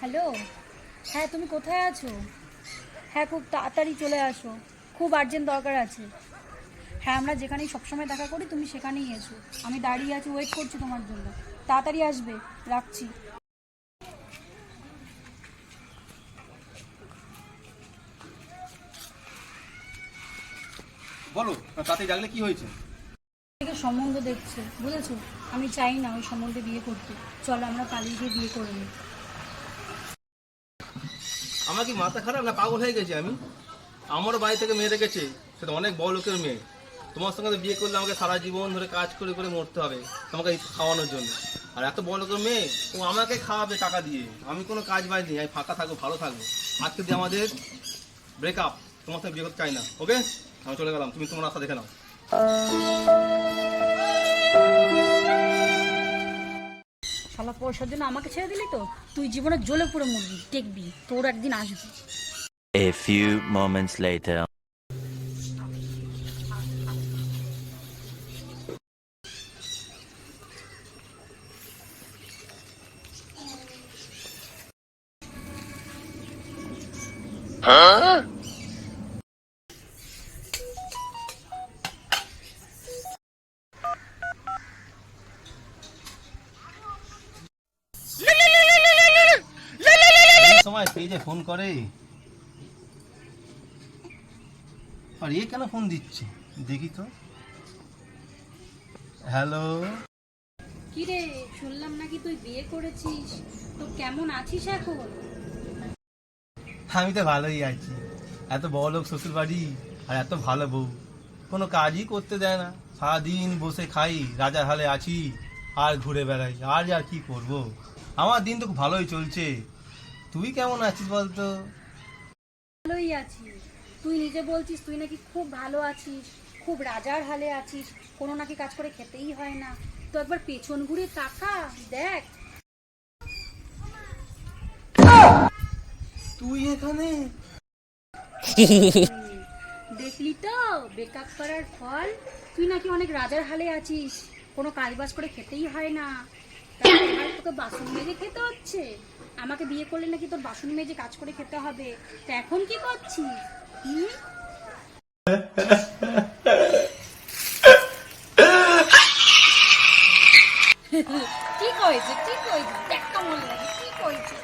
Hello? হ্যাঁ তুমি কোথায় আছো? হ্যাঁ খুব তাড়াতাড়ি চলে আসো। খুব আর্জেন্ট দরকার আছে। হ্যাঁ আমরা যেখানেই সবসময় দেখা করি তুমি সেখানেই এসো। আমি দাঁড়িয়ে আছি ওয়েট করছি তোমার জন্য। তাড়াতাড়ি আসবে। রাখছি। বলো তাতে জাগলে কি হয়েছে? থেকে সম্বন্ধ দেখছে বুঝেছ? আমি চাই না ওই সম্বন্ধে বিয়ে করতে। চলো আমরা পালিয়ে গিয়ে বিয়ে করে নিই। আমার কি মাথা খারাপ না পাগল হয়ে গেছি আমি? আমারও বাড়ি থেকে মেয়ে রেখেছে সেটা অনেক বড় লোকের মেয়ে। তোমার সঙ্গে বিয়ে করলে আমাকে সারা জীবন ধরে কাজ করে করে মরতে হবে, তোমাকে খাওয়ানোর জন্য। আর এত বড় লোকের মেয়ে, ও আমাকে খাওয়াবে টাকা দিয়ে। আমি কোনো কাজ বাজ নেই, আমি ফাঁকা থাকব, ভালো থাকব। আজকে দিয়ে আমাদের ব্রেকআপ তোমার সঙ্গে বিয়ে করতে চাই না ওকে আমি চলে গেলাম, তুমি তোমার রাস্তা দেখে নাও। শালা পয়সার জন্য আমাকে ছেড়ে দিলি তো? তুই জীবনে জ্বলে পুরো মরবি দেখবি তোর একদিন আসবি। A few moments later. এই সময়? সেই যে ফোন করে। আর এ কেন ফোন দিচ্ছে? দেখি তো। হ্যালো কি রে শুনলাম নাকি তুই বিয়ে করেছিস? তো কেমন আছিস এখন? আমি তো ভালোই আছি। এত বড় লোক শ্বশুর বাড়ি আর এত ভালো বউ। কোনো কাজই করতে দেয় না। সারাদিন বসে খাই রাজার হালে আছি আর ঘুরে বেড়াই। আর আর কি করব? আমার দিন তো ভালোই চলছে। তুই কেমন আছিস বলতো? ভালোই আছি। তুই নিজে বলছিস তুই নাকি খুব ভালো আছিস খুব রাজার হালে আছিস কোনো নাকি কাজ করে খেতেই হয় না। তো একবার পেছন ঘুরে তাকা দেখ। তুই এখানে? দেখলি তো বেকআপ করার ফল? তুই নাকি অনেক রাজার হালে আছিস কোনো কাজ বাজ করে খেতেই হয় না। কারণ তোকে বাসন মেজে খেতে হচ্ছে। আমাকে বিয়ে করলে নাকি তোর বাসন মেজে কাজ করে খেতে হবে। তো এখন কি করছিস? হুম? ঠিক হয়েছে ঠিক হয়েছে দেখ কেমন ঠিক হয়েছে